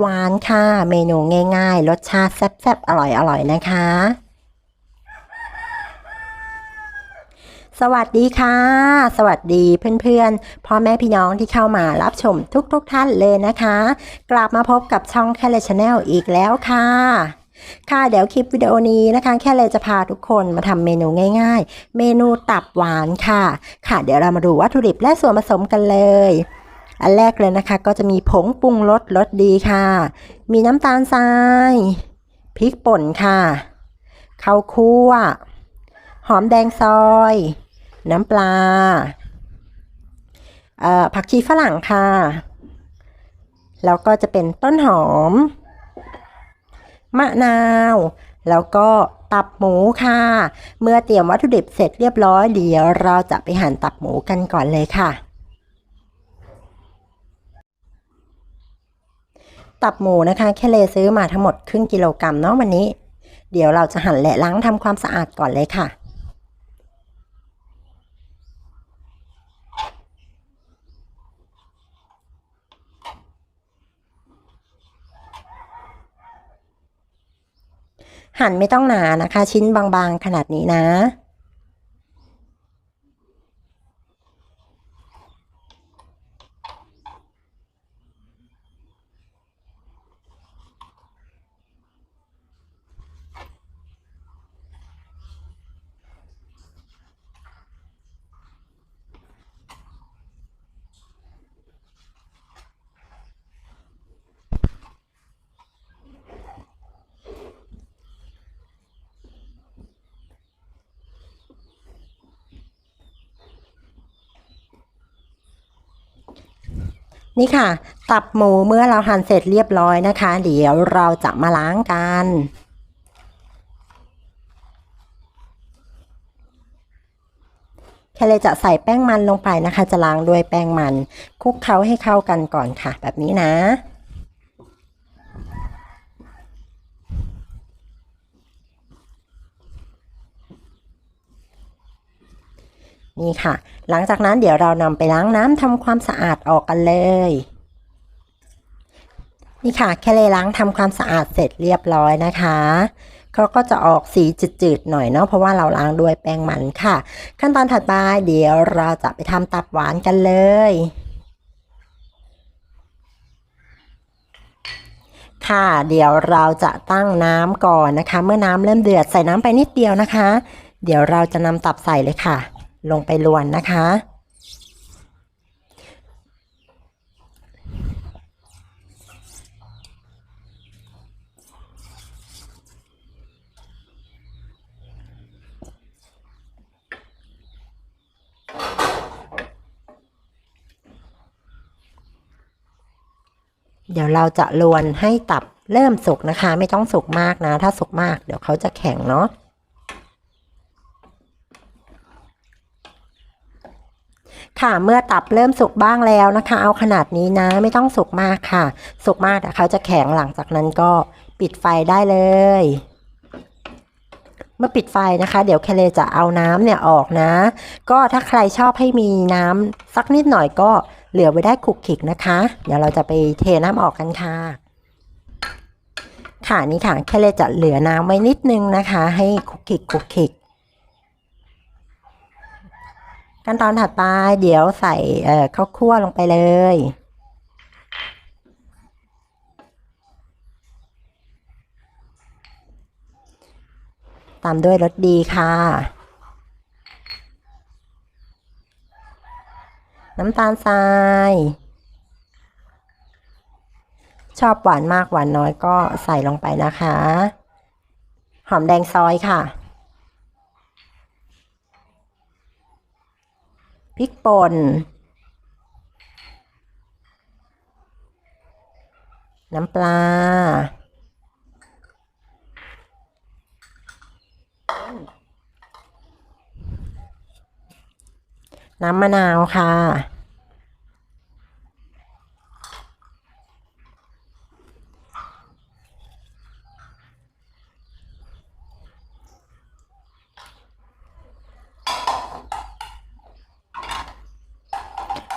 หวานค่ะ เมนูง่ายๆ รสชาติแซ่บๆ อร่อยๆ นะคะ สวัสดีค่ะ สวัสดีเพื่อนๆ พ่อแม่พี่น้องที่เข้ามารับชมทุกๆทท่านเลยนะคะ กลับมาพบกับช่องแคลเลชแนลอีกแล้วค่ะค่ะเดี๋ยวคลิปวิดีโอนี้นะคะ แค่เลยจะพาทุกคนมาทำเมนูง่าย ๆ เมนูตับหวานค่ะ ค่ะ เดี๋ยวเรามาดูวัตถุดิบและส่วนผสมกันเลย อันแรกเลยนะคะ ก็จะมีผงปรุงรสรสดีค่ะ มีน้ำตาลทรายพริกป่นค่ะข้าวคั่ว หอมแดงซอย น้ำปลาผักชีฝรั่งค่ะ แล้วก็จะเป็นต้นหอม มะนาว แล้วก็ตับหมูค่ะ เมื่อเตรียมวัตถุดิบเสร็จเรียบร้อยเดี๋ยวเราจะไปหั่นตับหมูกันก่อนเลยค่ะ ตับหมูนะคะ แค่เลซื้อมาทั้งหมดครึ่งกิโลกรัมเนาะวันนี้ เดี๋ยวเราจะหั่นและล้างทำความสะอาดก่อนเลยค่ะหั่นไม่ต้องหนานะคะ ชิ้นบางๆขนาดนี้นะ นี่ค่ะ ตับหมูเมื่อเราหั่นเสร็จเรียบร้อยนะคะ เดี๋ยวเราจะมาล้างกันแค่เลยจะใส่แป้งมันลงไปนะคะ จะล้างด้วยแป้งมันคลุกเคล้าให้เข้ากันก่อนค่ะ แบบนี้นะ นี่ค่ะ หลังจากนั้นเดี๋ยวเรานำไปล้างน้ำทำความสะอาดออกกันเลย นี่ค่ะ แค่เลยล้างทำความสะอาดเสร็จเรียบร้อยนะคะเขาก็จะออกสีจืดๆหน่อยเนาะเพราะว่าเราล้างด้วยแป้งมันค่ะ ขั้นตอนถัดไปเดี๋ยวเราจะไปทำตับหวานกันเลยค่ะเดี๋ยวเราจะตั้งน้ำก่อนนะคะ เมื่อน้ำเริ่มเดือดใส่น้ำไปนิดเดียวนะคะ เดี๋ยวเราจะนำตับใส่เลยค่ะ ลงไปลวนนะคะ เดี๋ยวเราจะลวนให้ตับเริ่มสุกนะคะ ไม่ต้องสุกมากนะ ถ้าสุกมากเดี๋ยวเขาจะแข็งเนาะ ค่ะ เมื่อตับเริ่มสุกบ้างแล้วนะคะ เอาขนาดนี้นะไม่ต้องสุกมากค่ะ สุกมากแต่เขาจะแข็งหลังจากนั้นก็ปิดไฟได้เลย เมื่อปิดไฟนะคะ เดี๋ยวแคเลจะเอาน้ำเนี่ยออกนะ ก็ถ้าใครชอบให้มีน้ำสักนิดหน่อยก็เหลือไว้ได้ขุกขิกนะคะ เดี๋ยวเราจะไปเทน้ำออกกันค่ะค่ะนี่ค่ะแคเลจะเหลือน้ำไว้นิดนึงนะคะ ให้ขุกขิกขุกขิก ขั้นตอนถัดไปเดี๋ยวใส่เอ่อข้าวคั่วลงไปเลย ตามด้วยรสดีค่ะ น้ำตาลทราย ชอบหวานมากหวานน้อยก็ใส่ลงไปนะคะ หอมแดงซอยค่ะ พริกป่นน้ำปลา น้ำมะนาวค่ะ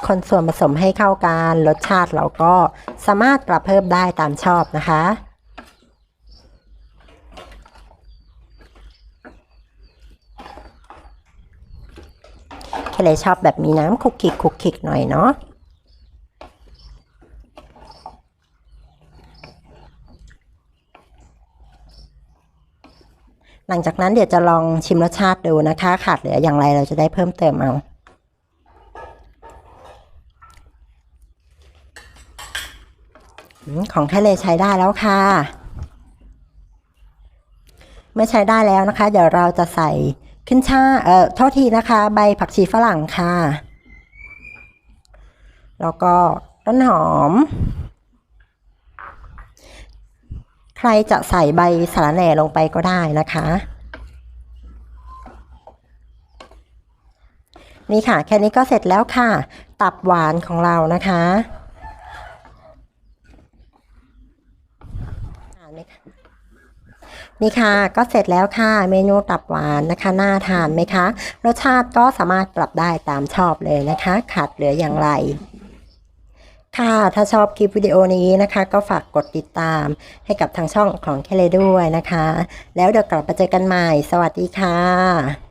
คนส่วนผสมให้เข้ากันรสชาติเราก็สามารถปรับเพิ่มได้ตามชอบนะคะ แค่เลยชอบแบบมีน้ำคุกคิกคุกคิกหน่อยเนาะหลังจากนั้นเดี๋ยวจะลองชิมรสชาติดูนะคะ ขาดเหลืออย่างไรเราจะได้เพิ่มเติมเอา อืม ของทะเลใช้ได้แล้วค่ะ เมื่อใช้ได้แล้วนะคะ เดี๋ยวเราจะใส่ขึ้นช่าเอ่อโทษทีนะคะ ใบผักชีฝรั่งค่ะ แล้วก็ต้นหอม ใครจะใส่ใบสาระแหน่ลงไปก็ได้นะคะ นี่ค่ะ แค่นี้ก็เสร็จแล้วค่ะ ตับหวานของเรานะคะ ทานไหมคะ นี่ค่ะก็เสร็จแล้วค่ะเมนูตับหวานนะคะน่าทานไหมคะรสชาติก็สามารถปรับได้ตามชอบเลยนะคะ ขาดเหลืออย่างไรค่ะ ถ้าชอบคลิปวิดีโอนี้นะคะ ก็ฝากกดติดตามให้กับทางช่องของเคเลด้วยนะคะ แล้วเดี๋ยวกลับมาเจอกันใหม่ สวัสดีค่ะ